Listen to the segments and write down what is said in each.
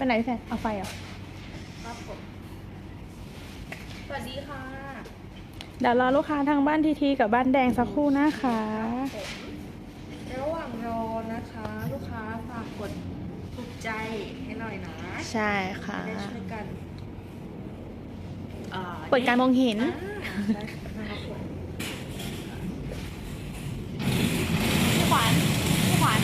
ไปไหนพี่แฟนเอาไฟเหรอครับผมสวัสดีค่ะเดี๋ยวรอลูกค้าทางบ้านทีทีกับบ้านแดงสักครู่นะคะผมระหว่างรอนะคะ ลูกค้าฝากกดถูกใจให้หน่อยนะใช่ค่ะ จะได้ช่วยกันอ่าเปิดการมองเห็น อ่าได้ครับผมพี่ขวัญพี่ขวัญ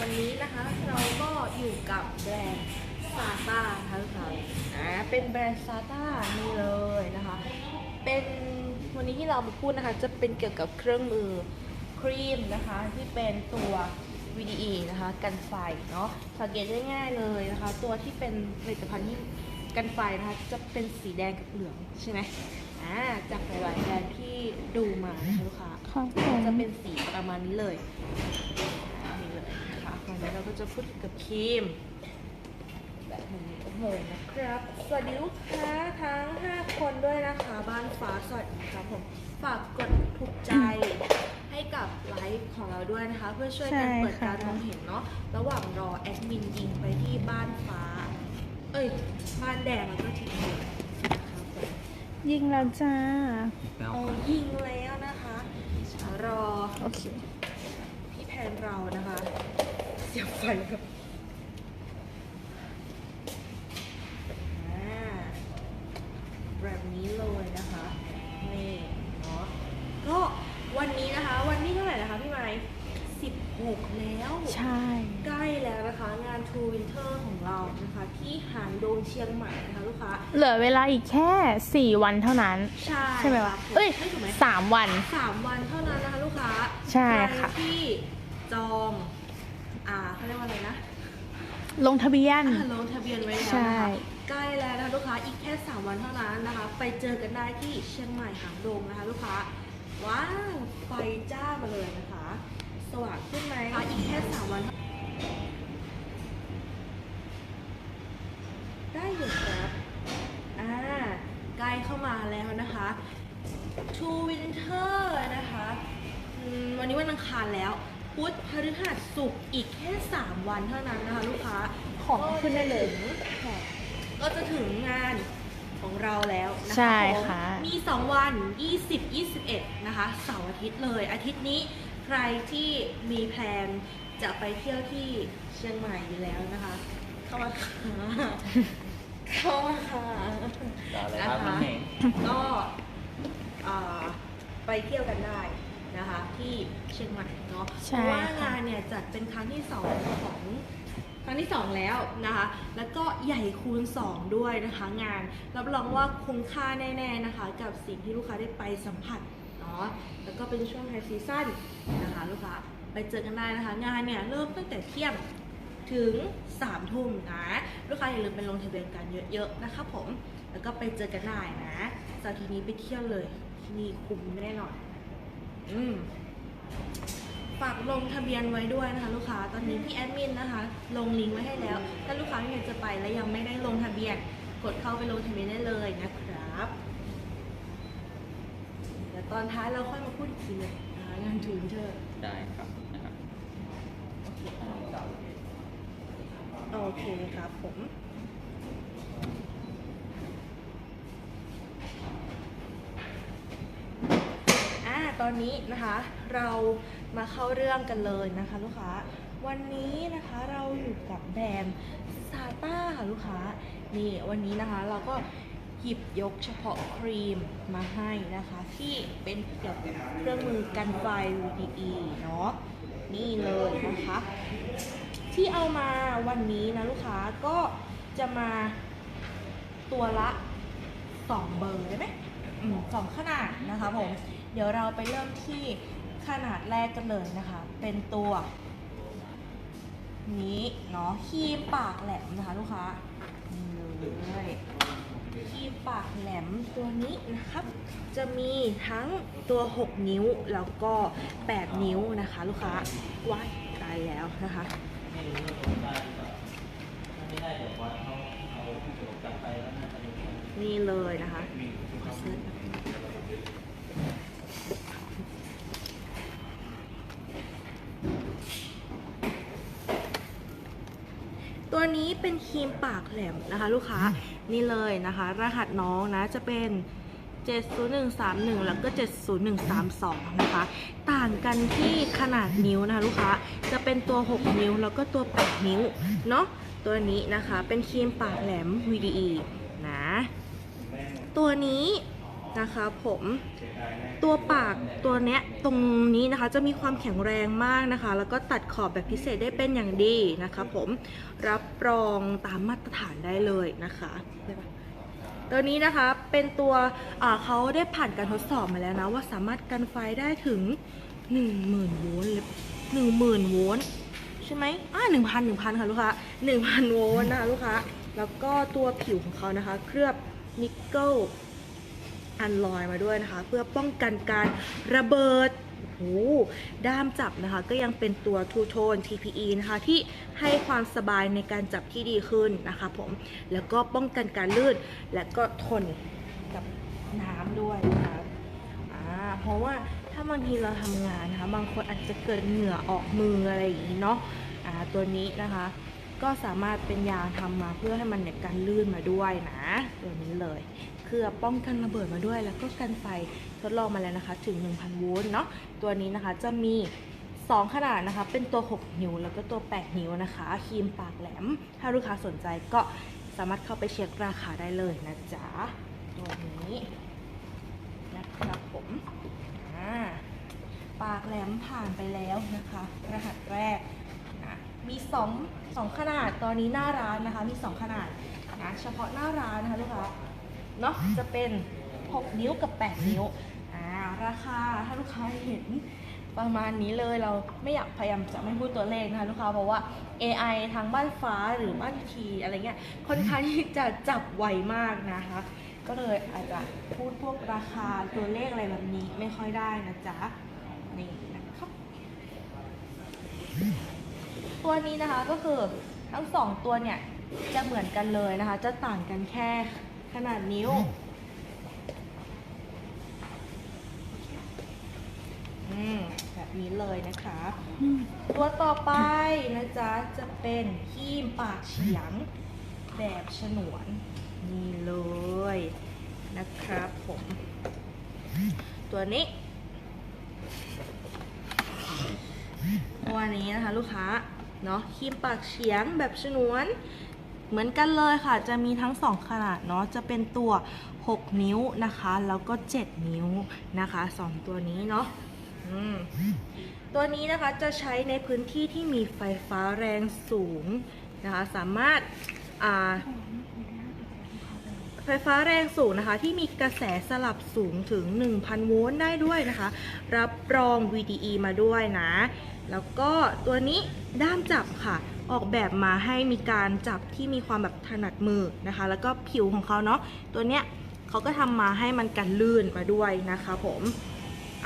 วันนี้นะคะเราก็ อยู่กับแบรนด์ซาต้าค่ะลูกค้าอ่าเป็นแบรนด์ซาต้านี่เลยนะคะ เป็นวันนี้ที่เรามาพูดนะคะ จะเป็นเกี่ยวกับเครื่องมือครีมนะคะ ที่เป็นตัว VDE นะคะ กันไฟเนาะสังเกตได้ง่ายเลยนะคะ ตัวที่เป็นผลิตภัณฑ์ที่กันไฟนะคะ จะเป็นสีแดงกับเหลืองใช่ไหมอ่าจากหลายๆแบรนด์ที่ดูมานะคะลูกค้าครับผมจะเป็นสีประมาณนี้เลยนี่เลย นะคะวันนี้เราก็จะพูดเกี่ยวกับครีม แบบนี้เลยนะครับ สวัสดีลูกค้าทั้ง 5 คนด้วยนะคะ บ้านฟ้าสวัสดีครับผมฝากกดถูกใจให้กับไลฟ์ของเราด้วยนะคะ เพื่อช่วยกันเปิดการมองเห็นเนาะระหว่างรอแอดมินยิงไปที่บ้านฟ้า เอ้ย บ้านแดงแล้วก็ทีเดียวนะครับผมยิงแล้วจ้าเอายิงแล้วนะคะ รอ โอเค พี่แพนเรานะคะเสียบไฟครับอ่าแบบนี้เลยนะคะนี่เนาะก็วันนี้นะคะ วันที่เท่าไหร่นะคะพี่ไม้16แล้วใช่ใกล้แล้วนะคะงาน True Winter ของเรานะคะ ที่หางดงเชียงใหม่นะคะลูกค้าเหลือเวลาอีกแค่ 4 วันเท่านั้น ใช่ใช่ไหมวะค่ะเอ้ยไม่ถูกไหมสามวันสามวันเท่านั้นนะคะลูกค้าใช่ค่ะใรที่จองอ่า เขาเรียกว่าอะไรนะลงทะเบียน อ่าลงทะเบียนไว้แล้วใช่ นะคะใกล้แล้วนะคะลูกค้าอีกแค่ 3 วันเท่านั้นนะคะ ไปเจอกันได้ที่เชียงใหม่หางดงนะคะ ลูกค้าว้าวไฟจ้ามาเลยนะคะ สว่างขึ้นไหมคะอีกแค่ 3 วัน ได้อยู่ครับอ่าใกล้เข้ามาแล้วนะคะ To Winter นะคะอืมวันนี้วันอังคารแล้ว พุธพฤหัสศุกร์อีกแค่ 3 วันเท่านั้นนะคะลูกค้าของขึ้นได้เลย ก็จะถึงงานของเราแล้วนะคะใช่ผมค่ะมี 2 วัน 20 21 นะคะเสาร์อาทิตย์เลย อาทิตย์นี้ใครที่มีแพลนจะไปเที่ยวที่เชียงใหม่อยู่แล้วนะคะ เข้ามาค่ะเข้ามาค่ะต่อเลยครับนะคะน้องเฮงก็อ่าไปเที่ยวกันได้ นะคะที่เชียงใหม่เนาะใช่เพราะว่าค่ะ งานเนี่ยจัดเป็นครั้งที่สองของครั้งที่สองแล้วนะคะ แล้วก็ใหญ่คูณสองด้วยนะคะงานรับรองว่าคุ้มค่าแน่ๆนะคะ กับสิ่งที่ลูกค้าได้ไปสัมผัสเนาะแล้วก็เป็นช่วงไฮซีซั่นนะคะลูกค้าไปเจอกันได้นะคะ งานเนี่ยเริ่มตั้งแต่เที่ยง ถึง3ามทุ่มนะ ลูกค้าอย่าลืมไปลงทะเบียนกันเยอะๆนะคะผม แล้วก็ไปเจอกันได้นะเสาร์อาทีนี้ไปเที่ยวเลย ที่นี่คุ้มแน่นอนอืม ฝากลงทะเบียนไว้ด้วยนะคะ ลูกค้า ตอนนี้พี่แอดมินนะคะ ลงลิงก์ไว้ให้แล้ว ถ้าลูกค้าอยากจะไปและยังไม่ได้ลงทะเบียน กดเข้าไปลงทะเบียนได้เลยนะครับเดี๋ยวตอนท้ายเราค่อยมาพูดอีกทีหนึงนะคะงานทูนเธอได้ครับนะครับ โอเคครับผม อ่าตอนนี้นะคะเรามาเข้าเรื่องกันเลยนะคะลูกค้า วันนี้นะคะเราอยู่กับแบรนด์ซาต้าค่ะลูกค้า นี่วันนี้นะคะเราก็หยิบยกเฉพาะครีมมาให้นะคะ ที่เป็นเกี่ยวกับเครื่องมือกันไฟ VDE เนาะนี่เลยนะคะ ที่เอามาวันนี้นะลูกค้าก็จะมาตัวละ 2 เบอร์ได้ไหมสองขนาดนะคะผม เดี๋ยวเราไปเริ่มที่ขนาดแรกกันเลยนะคะ เป็นตัว นี้เนาะคีมปากแหลมนะคะลูกค้านี่เลยคีมปากแหลมตัวนี้นะครับ จะมีทั้งตัว 6 นิ้วแล้วก็ 8 นิ้วนะคะลูกค้าว้ายตายแล้วนะคะนี่เลยนะคะเสิร์ช ตัวนี้ เป็นครีมปากแหลมนะคะ ลูกค้านี่เลยนะคะ รหัสน้องนะจะเป็น70131 แล้วก็ 70132 นะคะ ต่างกันที่ขนาดนิ้วนะคะลูกค้า จะเป็นตัว 6 นิ้วแล้วก็ตัว 8 นิ้ว เนาะ ตัวนี้นะคะเป็นครีมปากแหลม VDE นะ ตัวนี้ นะคะผมตัวปากตัวเนี้ยตรงนี้นะคะจะมีความแข็งแรงมากนะคะ แล้วก็ตัดขอบแบบพิเศษได้เป็นอย่างดีนะคะผมรับรองตามมาตรฐานได้เลยนะคะได้ปะตัวนี้นะคะเป็นตัวอ่าเขาได้ผ่านการทดสอบมาแล้วนะว่าสามารถกันไฟได้ถึง 10,000โวลต์เลย10,000โวลต์ใช่ไหมอ่า1,000 1,000ค่ะลูกค้า1,000โวลต์นะคะลูกค้าแล้วก็ตัวผิวของเขานะคะ เคลือบนิกเกิล อันลอยมาด้วยนะคะ เพื่อป้องกันการระเบิดโอ้โหด้ามจับนะคะ ก็ยังเป็นตัว Two Tone TPE นะคะ ที่ให้ความสบายในการจับที่ดีขึ้นนะคะผม แล้วก็ป้องกันการลื่น และก็ทนกับน้ำด้วยนะคะเพราะว่าถ้าบางทีเราทำงานนะคะ บางคนอาจจะเกิดเหงื่อออกมืออะไรอย่างนี้เนาะอ่าตัวนี้นะคะ ก็สามารถเป็นยางทำมาเพื่อให้มันเนี่ยกันลื่นมาด้วยนะ ตัวนี้เลย เคลือป้องกันระเบิดมาด้วย แล้วก็กันไฟทดลองมาแล้วนะคะ ถึง 1,000 โวลต์เนาะตัวนี้นะคะจะมี 2 ขนาดนะคะ เป็นตัว 6 นิ้ว แล้วก็ตัว 8 นิ้วนะคะครีมปากแหลม ถ้าลูกค้าสนใจก็สามารถเข้าไปเช็คราคาได้เลยนะจ๊ะตัวนี้นะครับผมอ่าปากแหลมผ่านไปแล้วนะคะ รหัสแรกนะมี2 2ขนาดตอนนี้หน้าร้านนะคะ มี 2 ขนาดนะเฉพาะหน้าร้านนะคะลูกค้า เนาะจะเป็น 6 นิ้วกับ 8 นิ้วอ่าราคาถ้าลูกค้าเห็นประมาณนี้เลยเราไม่อยากพยายามจะไม่พูดตัวเลขนะคะลูกค้าเพราะว่า AI ทางบ้านฟ้าหรือบ้านทีอะไรเงี้ยค่อนข้างที่จะจับไวมากนะคะ ก็เลยอาจจะพูดพวกราคาตัวเลขอะไรแบบนี้ไม่ค่อยได้นะจ๊ะนี่นะครับตัวนี้นะคะก็คือทั้งสองตัวเนี่ยจะเหมือนกันเลยนะคะ จะต่างกันแค่ ขนาดนิ้ว อืม แบบนี้เลยนะคะ ตัวต่อไปนะจ๊ะ จะเป็นครีมปากเฉียงแบบฉนวน นี่เลยนะครับผม ตัวนี้ตัวนี้นะคะ ลูกค้า เนาะครีมปากเฉียงแบบฉนวน เหมือนกันเลยค่ะ จะมีทั้ง 2 ขนาดเนาะ จะเป็นตัว 6 นิ้วนะคะ แล้วก็ 7 นิ้วนะคะสองตัวนี้เนาะตัวนี้นะคะจะใช้ในพื้นที่ที่มีไฟฟ้าแรงสูงนะคะ สามารถอ่าไฟฟ้าแรงสูงนะคะ ที่มีกระแสสลับสูงถึง 1,000 โวลต์ได้ด้วยนะคะ รับรอง VDE มาด้วยนะ แล้วก็ตัวนี้ด้ามจับค่ะ ออกแบบมาให้มีการจับที่มีความแบบถนัดมือนะคะ แล้วก็ผิวของเขาเนาะตัวเนี้ยเขาก็ทำมาให้มันกันลื่นมาด้วยนะคะผม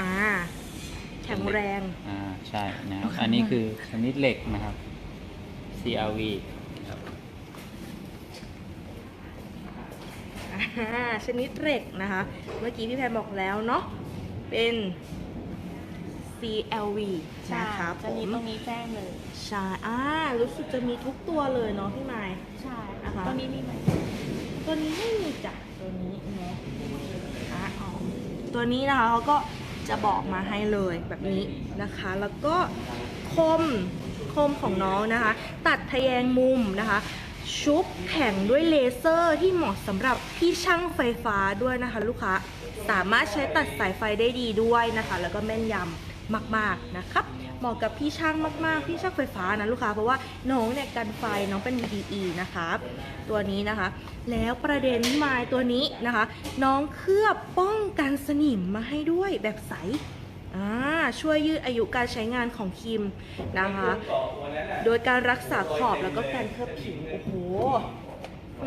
อ่าแข็งแรง อ่าใช่นะครับ อันนี้คือชนิดเหล็กนะครับ CRV ครับอ่าชนิดเหล็กนะคะ เมื่อกี้พี่แพนบอกแล้วเนาะเป็น CLV นะคะจะมีผมตรงนี้แจ้งเลย ใช่อ่ารู้สึกจะมีทุกตัวเลยเนาะพี่ไม้ใช่นะคะตรงนี้มีไหมตัวนี้ไม่มีจ้ะตัวนี้เนาะอะอ๋อตัวนี้นะคะเขาก็จะบอกมาให้เลยแบบนี้นะคะ แล้วก็คมคมของน้องนะคะ ตัดทะแยงมุมนะคะ ชุบแข็งด้วยเลเซอร์ที่เหมาะสำหรับพี่ช่างไฟฟ้าด้วยนะคะ ลูกค้าสามารถใช้ตัดสายไฟได้ดีด้วยนะคะ แล้วก็แม่นยำมาก ๆ นะครับ เหมาะกับพี่ช่างมากๆ พี่ช่างไฟฟ้านะลูกค้าเพราะว่าน้องเนี่ยกันไฟน้องเป็น VDE นะครับตัวนี้นะคะ แล้วประเด็นที่มายตัวนี้นะคะ น้องเคลือบป้องกันสนิมมาให้ด้วยแบบใสช่วยยืดอายุการใช้งานของครีมนะคะ โดยการรักษาขอบแล้วก็การเคลือบผิวโอ้โห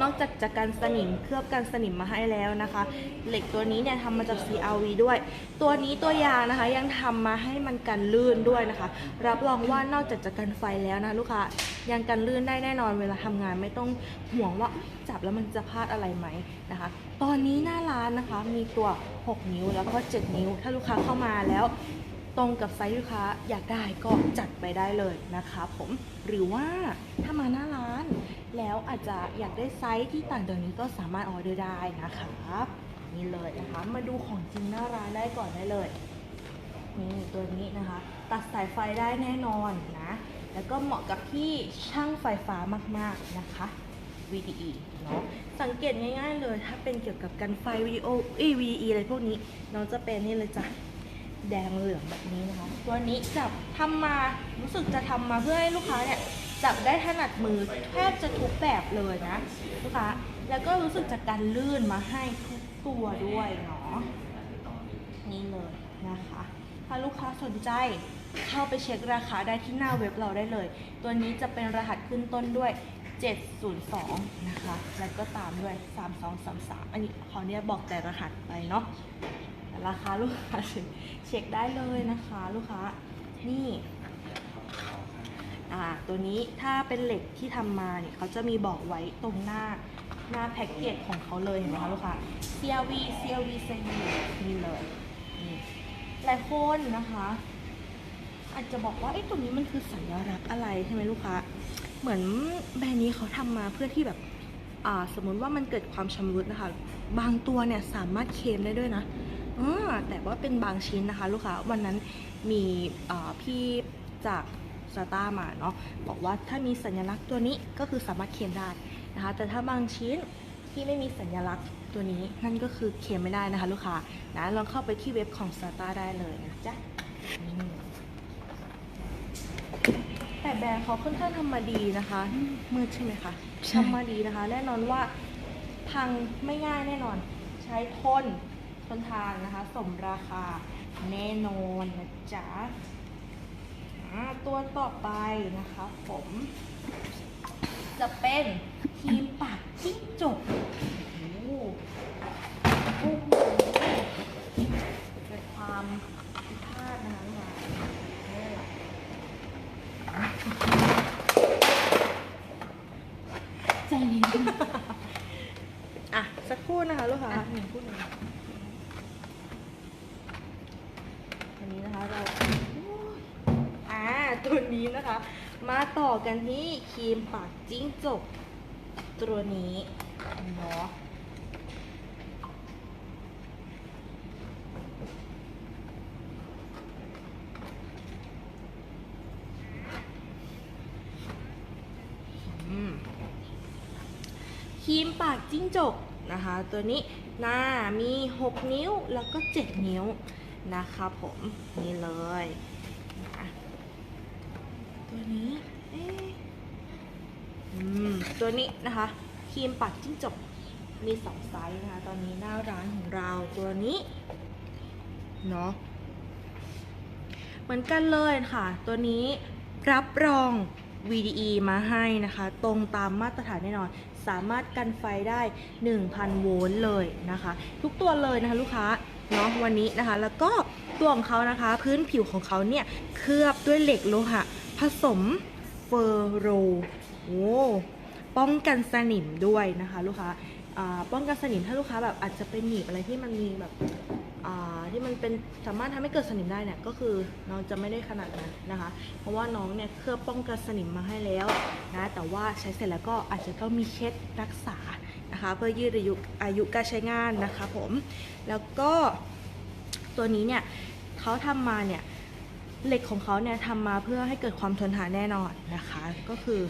นอกจากจะกันสนิมเคลือบกันสนิมมาให้แล้วนะคะ เหล็กตัวนี้เนี่ยทำมาจาก CRV ด้วย ตัวนี้ตัวยางนะคะยังทำมาให้มันกันลื่นด้วยนะคะ รับรองว่านอกจากจะกันไฟแล้วนะลูกค้ายังกันลื่นได้แน่นอนเวลาทำงานไม่ต้องห่วงว่าจับแล้วมันจะพลาดอะไรไหมนะคะ ตอนนี้หน้าร้านนะคะมีตัว 6 นิ้วแล้วก็ 7 นิ้ว ถ้าลูกค้าเข้ามาแล้ว ตรงกับไซส์ลูกค้าอยากได้ก็จัดไปได้เลยนะคะผมหรือว่าถ้ามาหน้าร้าน แล้วอาจจะอยากได้ไซส์ที่ต่างจากนี้ก็สามารถออเดอร์ได้นะครับนี่เลยนะคะ มาดูของจริงหน้าร้านได้ก่อนได้เลยนี่ตัวนี้นะคะ ตัดสายไฟได้แน่นอนนะแล้วก็เหมาะกับที่ช่างไฟฟ้ามากๆนะคะ VDE เนาะสังเกตง่ายๆเลย ถ้าเป็นเกี่ยวกับการไฟวิดีโอเอ้ย VDE อะไรพวกนี้น้องจะเป็นนี่เลยจ้ะ แดงเหลืองแบบนี้นะคะตัวนี้จับทำมารู้สึกจะทำมาเพื่อให้ลูกค้าเนี่ยจับได้ถนัดมือแทบจะทุกแบบเลยนะลูกค้าแล้วก็รู้สึกจะกันลื่นมาให้ทุกตัวด้วยเนาะนี่เลยนะคะถ้าลูกค้าสนใจเข้าไปเช็คราคาได้ที่หน้าเว็บเราได้เลย ตัวนี้จะเป็นรหัสขึ้นต้นด้วย 702 นะคะ แล้วก็ตามด้วย 3233 อันนี้ขอเนี่ยบอกแต่รหัสไปเนาะ ราคาลูกค้าเช็คได้เลยนะคะลูกค้า นี่ตัวนี้ถ้าเป็นเหล็กที่ทำมาเนี่ยเขาจะมีบอกไว้ตรงหน้าหน้าแพ็กเกจของเขาเลยเห็นไหมคะลูกค้า CLV CLV เซนีนี่เลยนี่หลายคนนะคะ อาจจะบอกว่าไอ้ตัวนี้มันคือสัญลักษณ์อะไรใช่ไหมลูกค้า เหมือนแบรนด์นี้เขาทำมาเพื่อที่แบบสมมติว่ามันเกิดความชำรุดนะคะ บางตัวเนี่ยสามารถเคลมได้ด้วยนะ แต่ว่าเป็นบางชิ้นนะคะ ลูกค้าวันนั้นมีอ่าพี่จากสตาร์มาเนาะบอกว่าถ้ามีสัญลักษณ์ตัวนี้ก็คือสามารถเคลมได้นะคะ แต่ถ้าบางชิ้นที่ไม่มีสัญลักษณ์ตัวนี้นั่นก็คือเคลมไม่ได้นะคะ ลูกค้านะลองเข้าไปที่เว็บของสตาร์ได้เลยนะจ๊ะนี่แต่แบรนด์เขาค่อนข้างทำมาดีนะคะมืดใช่ไหมคะใช่ทำมาดีนะคะ แน่นอนว่าพังไม่ง่ายแน่นอน ใช้ทนท นทานนะคะ สมราคาแน่นอนนะจ๊ะตัวต่อไปนะคะผมจะเป็นครีมปากจิ้งจกโอ้โหเป็นความพิพาทนะคะลูกค้าใจเย็นอะ สักครู่นะคะลูกค้าหนึ่งพูดหนึ่งอันนี้นะคะเราอ่า ตัวนี้นะคะ มาต่อกันที่ครีมปากจิ้งจกตัวนี้เนาะครีมปากจิ้งจกนะคะ ตัวนี้หน้ามี 6 นิ้วแล้วก็ 7 นิ้วนะคะผม นี่เลย นี้ตัวนี้นะคะครีมปากจิ้งจกมี2ไซส์นะคะ ตอนนี้หน้าร้านของเราตัวนี้เนาะเหมือนกันเลยค่ะ ตัวนี้รับรอง VDE มาให้นะคะ ตรงตามมาตรฐานแน่นอน สามารถกันไฟได้ 1,000 โวลต์เลยนะคะ ทุกตัวเลยนะคะลูกค้าเนาะวันนี้นะคะ แล้วก็ตัวของเขานะคะ พื้นผิวของเขาเนี่ยเคลือบด้วยเหล็กโลหะ สมเฟอร์โรโอ้ป้องกันสนิมด้วยนะคะ ลูกค้าป้องกันสนิมถ้าลูกค้าแบบอาจจะเป็นหนีบอะไรที่มันมีแบบที่มันเป็นสามารถทำให้เกิดสนิมได้เนี่ยก็คือน้องจะไม่ได้ขนาดนั้นนะคะ เพราะว่าน้องเนี่ยเคลือบป้องกันสนิมมาให้แล้วนะแต่ว่าใช้เสร็จแล้วก็อาจจะต้องมีเคล็ดรักษานะคะ เพื่อยืดอายุอายุการใช้งานนะคะผมแล้วก็ตัวนี้เนี่ยเขาทำมาเนี่ย เหล็กของเขาเนี่ยทำมาเพื่อให้เกิดความทนทานแน่นอนนะคะ ก็คือ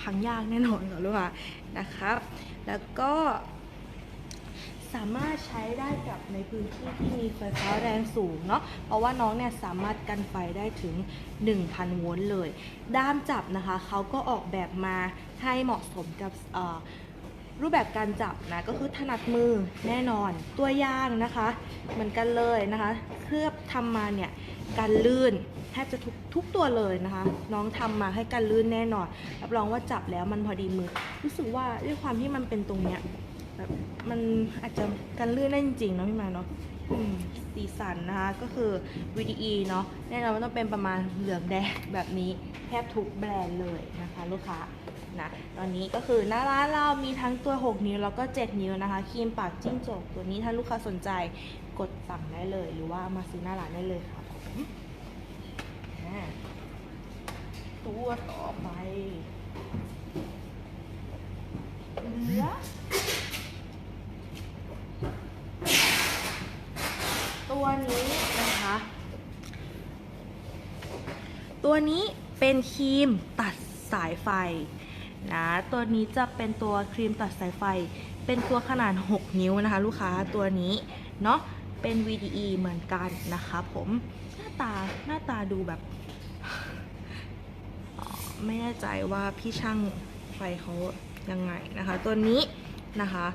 พังยากแน่นอนค่ะลูกค้านะครับแล้วก็สามารถใช้ได้กับในพื้นที่ที่มีไฟฟ้าแรงสูงเนาะ เพราะว่าน้องเนี่ยสามารถกันไฟได้ถึง 1,000 โวลต์เลย ด้ามจับนะคะ เขาก็ออกแบบมาให้เหมาะสมกับอ่อ รูปแบบการจับนะก็คือถนัดมือแน่นอน ตัวย่างนะคะ เหมือนกันเลยนะคะ เคลือบทำมาเนี่ยกันลื่นแทบจะทุกทุกตัวเลยนะคะ น้องทำมาให้กันลื่นแน่นอนรับรองว่าจับแล้วมันพอดีมือ รู้สึกว่าด้วยความที่มันเป็นตรงเนี้ยแบบมันอาจจะกันลื่นได้จริงๆเนาะพี่มาเนาะสีสันนะคะ ก็คือ VDE เนาะแน่นอนว่าต้องเป็นประมาณเหลืองแดงแบบนี้แทบทุกแบรนด์เลยนะคะ ลูกค้า นะตอนนี้ก็คือหน้าร้านเรามีทั้งตัว 6 นิ้วแล้วก็ 7 นิ้วนะคะครีมปากจิ้งจกตัวนี้ถ้าลูกค้าสนใจกดสั่งได้เลย หรือว่ามาซื้อหน้าร้านได้เลยค่ะผมตัวต่อไปเหลือตัวนี้นะคะ ตัวนี้เป็นครีมตัดสายไฟ นะตัวนี้จะเป็นตัวครีมตัดสายไฟ เป็นตัวขนาด 6 นิ้วนะคะ ลูกค้าตัวนี้เนาะเป็น VDE เหมือนกันนะคะผมหน้าตาหน้าตาดูแบบไม่แน่ใจว่าพี่ช่างไฟเขายังไงนะคะ ตัวนี้นะคะ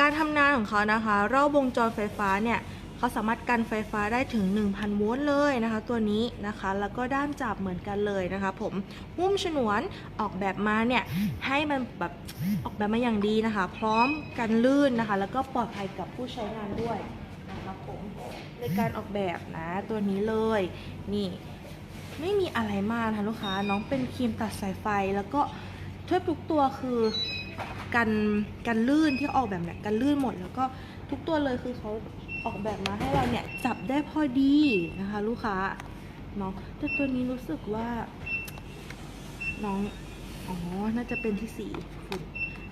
การทำงานของเขานะคะรอบวงจรไฟฟ้าเนี่ย เขาสามารถกันไฟฟ้าได้ถึง 1,000 โวลต์เลยนะคะ ตัวนี้นะคะ แล้วก็ด้ามจับเหมือนกันเลยนะคะ ผมหุ้มฉนวนออกแบบมาเนี่ยให้มันแบบออกแบบมาอย่างดีนะคะ พร้อมกันลื่นนะคะ แล้วก็ปลอดภัยกับผู้ใช้งานด้วยนะคะผมในการออกแบบนะตัวนี้เลยนี่ไม่มีอะไรมากนะลูกค้า น้องเป็นครีมตัดสายไฟแล้วก็ทุกทุกตัวคือกันกันลื่นที่ออกแบบเนี่ยกันลื่นหมด แล้วก็ทุกตัวเลยคือเขา ออกแบบมาให้เราเนี่ยจับได้พอดีนะคะ ลูกค้าเนาะแต่ตัวนี้รู้สึกว่า น้องอ๋อน่าจะเป็นที่สีฝุ่น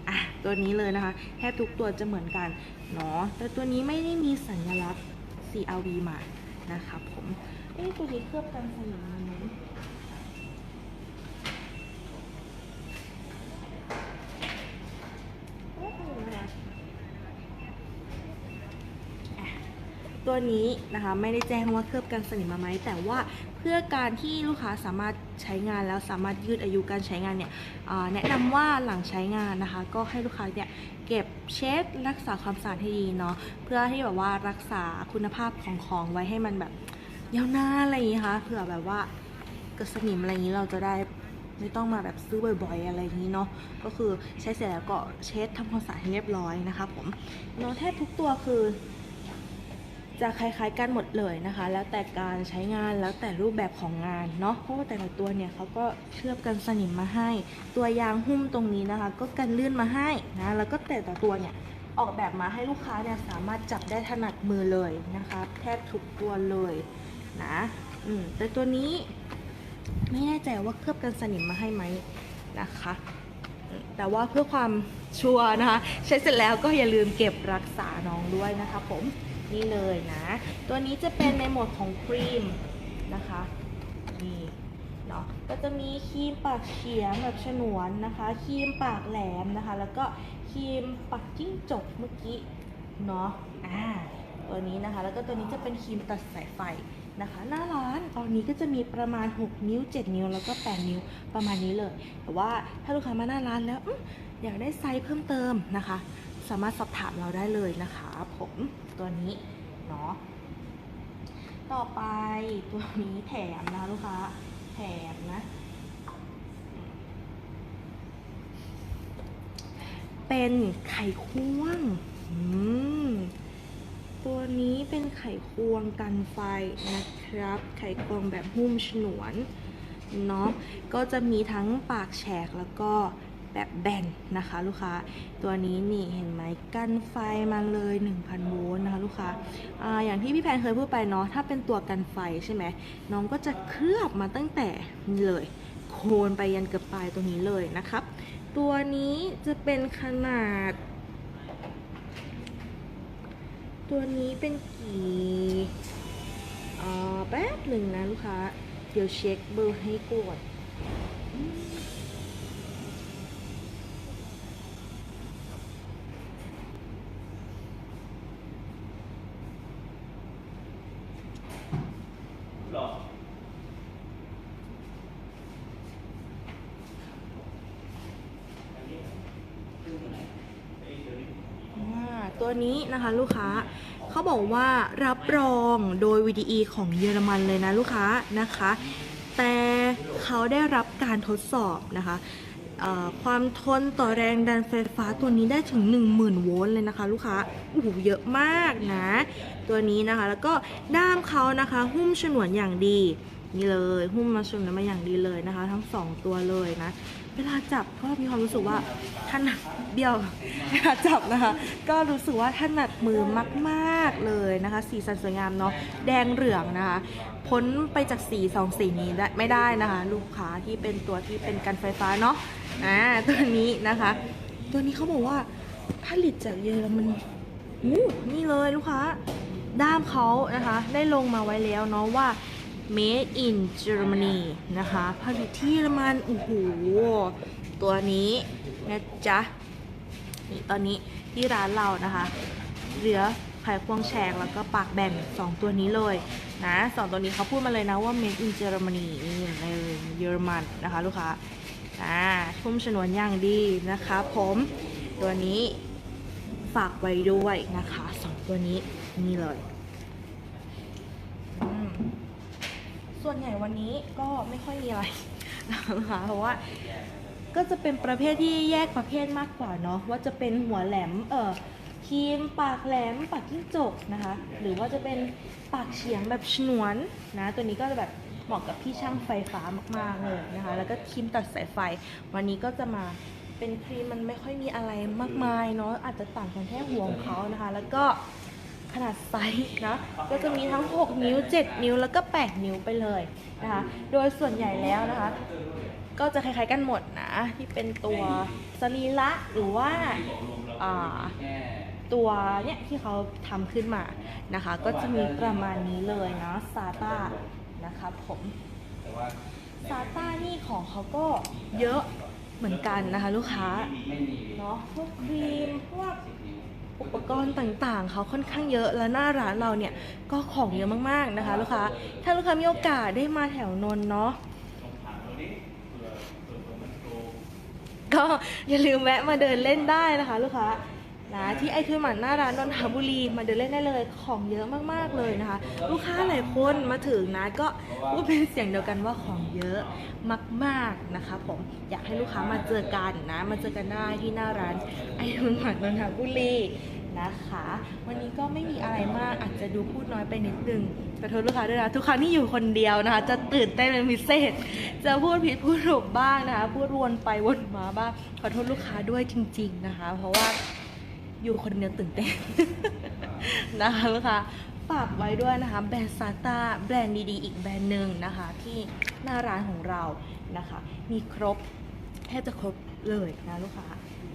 อะตัวนี้เลยนะคะแทบทุกตัวจะเหมือนกันเนาะแต่ตัวนี้ไม่ได้มีสัญลักษณ์ CRV มานะคะผมเอ้ตัวนี้เคลือบกันสนิมไหมเอ๊ะเป็นยังไงอะอะ ตัวนี้นะคะไม่ได้แจ้งว่าเคลือบกันสนิมมาไหมแต่ว่าเพื่อการที่ลูกค้าสามารถใช้งานแล้วสามารถยืดอายุการใช้งานเนี่ยแนะนำว่าหลังใช้งานนะคะ ก็ให้ลูกค้าเนี่ยเก็บเช็ดรักษาความสะอาดให้ดีเนาะเพื่อที่แบบว่ารักษาคุณภาพของของไว้ให้มันแบบยาวนานอะไรอย่างนี้ค่ะเผื่อแบบว่าเกิดสนิมอะไรอย่างนี้เราจะได้ไม่ต้องมาแบบซื้อบ่อยๆ อะไรอย่างนี้เนาะ ก็คือใช้เสร็จแล้วก็เช็ดทำความสะอาดให้เรียบร้อยนะคะผมเนาะแทบทุกตัวคือ จะคล้ายๆกันหมดเลยนะคะ แล้วแต่การใช้งานแล้วแต่รูปแบบของงานเนาะเพราะว่าแต่ละตัวเนี่ยเขาก็เคลือบกันสนิมมาให้ ตัวยางหุ้มตรงนี้นะคะ ก็กันลื่นมาให้นะแล้วก็แต่ละตัวเนี่ยออกแบบมาให้ลูกค้าเนี่ยสามารถจับได้ถนัดมือเลยนะคะแทบทุกตัวเลยนะอืมแต่ตัวนี้ไม่แน่ใจว่าเคลือบกันสนิมมาให้ไหมนะคะ แต่ว่าเพื่อความชัวร์นะคะ ใช้เสร็จแล้วก็อย่าลืมเก็บรักษาน้องด้วยนะคะผม นี่เลยนะ ตัวนี้จะเป็นในโหมดของครีมนะคะนี่เนาะก็จะมีครีมปากเฉียงแบบฉนวนนะคะครีมปากแหลมนะคะ แล้วก็ครีมปักจิ้งจกเมื่อกี้เนาะอ่าตัวนี้นะคะ แล้วก็ตัวนี้จะเป็นครีมตัดสายไฟนะคะ หน้าร้านตอนนี้ก็จะมีประมาณ 6 นิ้ว 7 นิ้ว แล้วก็ 8 นิ้วประมาณนี้เลย แต่ว่าถ้าลูกค้ามาหน้าร้านแล้วอยากได้ไซส์เพิ่มเติมนะคะ สามารถสอบถามเราได้เลยนะคะ ผมตัวนี้เนาะต่อไปตัวนี้แถมนะลูกค้าแถมนะ เป็นไข่ควงอืมตัวนี้เป็นไข่ควงกันไฟนะครับ ไข่ควงแบบหุ้มฉนวนเนาะก็จะมีทั้งปากแฉกแล้วก็ แบบแบนนะคะลูกค้าตัวนี้นี่เห็นไหมกันไฟมาเลย 1,000 โวลต์นะคะลูกค้าออย่างที่พี่แพนเคยพูดไปเนาะถ้าเป็นตัวกันไฟใช่ไหมน้องก็จะเคลือบมาตั้งแต่นี่เลย โคนไปยันเกือบปลายตรงนี้เลยนะครับ ตัวนี้จะเป็นขนาด ตัวนี้เป็นกี่อ่าแป๊บหนึ่งนะลูกค้า เดี๋ยวเช็คเบอร์ให้ก่อนอ่า ตัวนี้นะคะลูกค้าเขาบอกว่ารับรองโดย VDE ของเยอรมันเลยนะลูกค้านะคะ แต่เขาได้รับการทดสอบนะคะความทนต่อแรงดันไฟฟ้าตัวนี้ได้ถึง 10,000 โวลต์เลยนะคะ ลูกค้าโอ้โหเยอะมากนะ ตัวนี้นะคะ แล้วก็ด้ามเขานะคะ หุ้มฉนวนอย่างดี นี่เลย หุ้มมาฉนวนมาอย่างดีเลยนะคะ ทั้งสองตัวเลยนะ เวลาจับก็มีความรู้สึกว่าถนัดเบี้ยวเวลาจับนะคะ ก็รู้สึกว่าถนัดมือมากๆเลยนะคะ สีสันสวยงามเนาะแดงเหลืองนะคะพ้นไปจากสีสองสีนี้ได้ไม่ได้นะคะ ลูกค้าที่เป็นตัวที่เป็นกันไฟฟ้าเนาะอ่าตัวนี้นะคะ ตัวนี้เขาบอกว่าผลิตจากเยอรมันอู้นี่เลยลูกค้าด้ามเขานะคะ ได้ลงมาไว้แล้วเนาะว่า made in Germany นะคะผลิตที่เยอรมันโอ้โหตัวนี้นะจ๊ะนี่ตอนนี้ที่ร้านเรานะคะเหลือไข่ควงแฉกแล้วก็ปากแบ่งสองตัวนี้เลยนะสองตัวนี้เขาพูดมาเลยนะว่า made in Germany นี่ในเยอรมันนะคะลูกค้าอ่าทุ่มฉนวนอย่างดีนะคะผมตัวนี้ฝากไว้ด้วยนะคะสองตัวนี้นี่เลยอืม ส่วนใหญ่วันนี้ก็ไม่ค่อยมีอะไรนะคะเพราะว่าก็จะเป็นประเภทที่แยกประเภทมากกว่าเนาะว่าจะเป็นหัวแหลมเอ่อครีมปากแหลมปากจิ้งจกนะคะ หรือว่าจะเป็นปากเฉียงแบบฉนวนนะตัวนี้ก็จะแบบเหมาะกับพี่ช่างไฟฟ้ามากๆเลยนะคะ แล้วก็ครีมตัดสายไฟ วันนี้ก็จะมาเป็นครีมมันไม่ค่อยมีอะไรมากมายเนาะอาจจะต่างกันแค่หัวของเขานะคะ แล้วก็ ขนาดไซส์นะก็จะมีทั้ง 6 นิ้ว 7 นิ้วแล้วก็ 8 นิ้วไปเลยนะคะโดยส่วนใหญ่แล้วนะคะ ก็จะคล้ายๆกันหมดนะที่เป็นตัวสรีระหรือว่าตัวเนี่ยที่เขาทำขึ้นมานะคะ ก็จะมีประมาณนี้เลยนะซาต้านะคะผมซาต้านี่ของเขาก็เยอะเหมือนกันนะคะลูกค้าเนาะพวกครีมพวก อุปกรณ์ต่างๆ เขาค่อนข้างเยอะและหน้าร้านเราเนี่ยก็ของเยอะมากๆนะคะลูกค้าถ้าลูกค้ามีโอกาสได้มาแถวนนท์เนาะก็อย่าลืมแวะมาเดินเล่นได้นะคะ ลูกค้า นะที่ไอทูมันหน้าร้านนนทบุรีมาเดินเล่นได้เลยของเยอะมากๆเลยนะคะ ลูกค้าหลายคนมาถึงนะก็พูดเป็นเสียงเดียวกันว่าของเยอะมากๆนะคะ ผมอยากให้ลูกค้ามาเจอกันนะมาเจอกันได้ที่หน้าร้านไอทูมันนนทบุรีนะคะ วันนี้ก็ไม่มีอะไรมากอาจจะดูพูดน้อยไปนิดนึงขอโทษลูกค้าด้วยนะทุกครั้งที่อยู่คนเดียวนะคะ จะตื่นเต้นเป็นพิเศษ จะพูดผิดพูดถูกบ้างนะคะ พูดวนไปวนมาบ้างขอโทษลูกค้าด้วยจริง ๆนะคะ เพราะว่า อยู่คนเดียวตื่นเต้นนะคะลูกค้าฝากไว้ด้วยนะคะ แบรนด์ซาต้าแบรนด์ดีๆ อีกแบรนด์หนึ่งนะคะ ที่หน้าร้านของเรานะคะ มีครบแทบจะครบเลยนะลูกค้า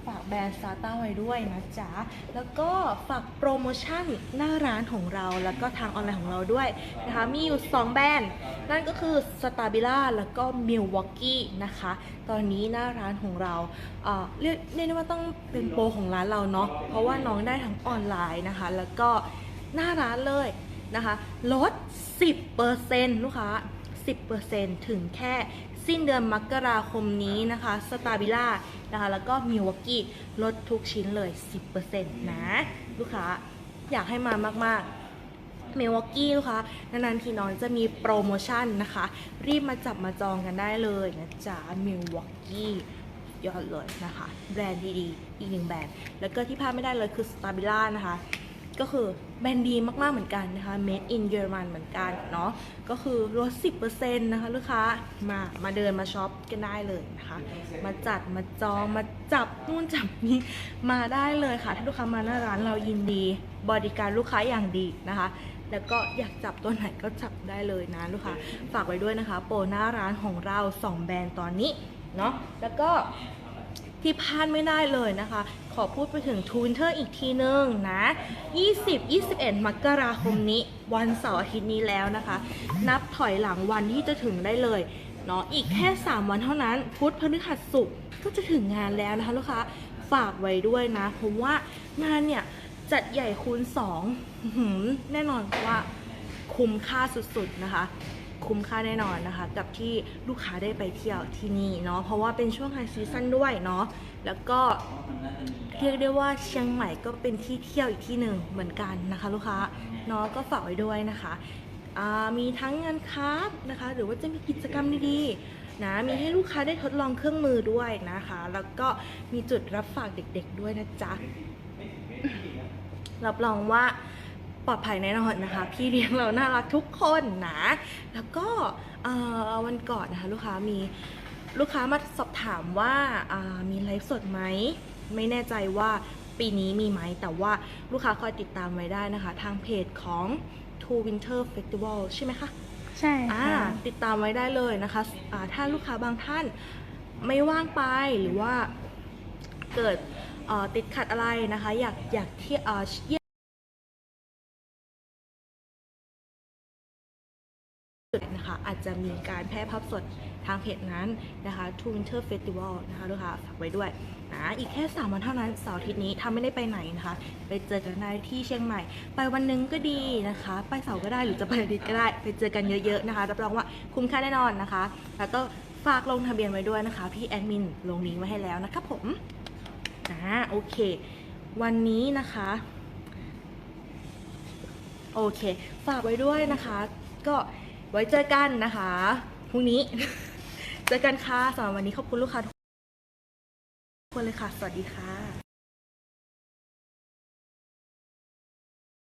ฝากแบรนด์ซาต้าไว้ด้วยนะจ๊ะ แล้วก็ฝากโปรโมชั่นหน้าร้านของเรา แล้วก็ทางออนไลน์ของเราด้วยนะคะ มีอยู่ 2 แบรนด์ นั่นก็คือ s t a b i l a แล้วก็ Milwaukee นะคะ ตอนนี้หน้าร้านของเราเเรียกเรียกได้ว่าต้องเป็นโปรของร้านเราเนาะ เพราะว่าน้องได้ทั้งออนไลน์นะคะ แล้วก็หน้าร้านเลยนะคะ ลด 10%ลูกค้า 10%ถึงแค่ สิ้นเดือนมกราคมนี้นะคะสตาบิล่านะคะแล้วก็มิวกี้ลดทุกชิ้นเลย 10%นะ ลูกค้าอยากให้มามากๆมิวกี้ลูกค้านานๆทีน้อยจะมีโปรโมชั่นนะคะ รีบมาจับมาจองกันได้เลยนะจ๊ะมิวกี้ยอดเลยนะคะ แบรนด์ดีๆ อีกหนึ่งแบรนด์ แล้วก็ที่พลาดไม่ได้เลยคือสตาบิล่านะคะ ก็คือแบรนด์ดีมากๆเหมือนกันนะคะ made in เยอรมันเหมือนกันเนาะก็คือลด 10%นะคะลูกค้ามามาเดินมาช็อปกันได้เลยนะคะ มาจัดมาจองมาจับนู่นจับนี้มาได้เลยค่ะ ถ้าลูกค้ามาหน้าร้านเรายินดี บริการลูกค้าอย่างดีนะคะแล้วก็อยากจับตัวไหนก็จับได้เลยนะลูกค้าฝากไว้ด้วยนะคะ โปรหน้าร้านของเรา 2 แบรนด์ตอนนี้เนาะแล้วก็ ที่พลาดไม่ได้เลยนะคะ ขอพูดไปถึงทูนเทอร์อีกทีนึงนะ 20-21 มกราคมนี้ วันเสาร์อาทิตย์นี้แล้วนะคะ นับถอยหลังวันที่จะถึงได้เลยเนาะอีกแค่ 3 วันเท่านั้น พุธพฤหัสศุกร์ก็จะถึงงานแล้วนะคะลูกค้าฝากไว้ด้วยนะผมว่างานเนี่ย จัดใหญ่คูณ2อื้อหือแน่นอนว่าคุ้มค่าสุดๆนะคะ คุ้มค่าแน่นอนนะคะ กับที่ลูกค้าได้ไปเที่ยวที่นี่เนาะเพราะว่าเป็นช่วงไฮซีซั่นด้วยเนาะแล้วก็เรียกได้ว่าเชียงใหม่ก็เป็นที่เที่ยวอีกที่หนึ่งเหมือนกันนะคะ ลูกค้าเนาะก็ฝากไว้ด้วยนะคะมีทั้งงานคราฟนะคะ หรือว่าจะมีกิจกรรมดีๆนะมีให้ลูกค้าได้ทดลองเครื่องมือด้วยนะคะ แล้วก็มีจุดรับฝากเด็กๆด้วยนะจ๊ะรับรองว่า ปลอดภัยแน่นอนนะคะ พี่เลี้ยงเราน่ารักทุกคนนะแล้วก็เอ่อวันก่อนนะคะลูกค้ามีลูกค้ามาสอบถามว่าอ่ามีไลฟ์สดไหมไม่แน่ใจว่าปีนี้มีไหมแต่ว่าลูกค้าคอยติดตามไว้ได้นะคะ ทางเพจของ Two Winter Festival ใช่ไหมคะใช่อ่าค่ะติดตามไว้ได้เลยนะคะอ่าถ้าลูกค้าบางท่านไม่ว่างไปหรือว่าเกิดเอ่อติดขัดอะไรนะคะ อยากอยากที่เอ่อ จจะมีการแพร่ภาพสดทางเพจนั้นนะคะ t w i n t e r Festival นะคะลูกค้าฝากไว้ด้วยนะอีกแค่ 3 วันเท่านั้นเสาร์อาทิตย์นี้ถ้าไม่ได้ไปไหนนะคะ ไปเจอกันได้ที่เชียงใหม่ ไปวันหนึงก็ดีนะคะ ไปเสาร์ก็ได้หรือจะไปอาทิตย์ก็ได้ ไปเจอกันเยอะๆนะคะรับรองว่าคุ้มค่าแน่นอนนะคะ แล้วก็ฝากลงทะเบียนไว้ด้วยนะคะ พี่แอดมินลงลิงก์ไว้ให้แล้วนะครับผมอ่าโอเค วันนี้นะคะโอเค ฝากไว้ด้วยนะคะ ก็ ไว้เจอกันนะคะพรุ่งนี้ เจอกันค่ะสำหรับวันนี้ขอบคุณลูกค้าทุกคนเลยค่ะ สวัสดีค่ะ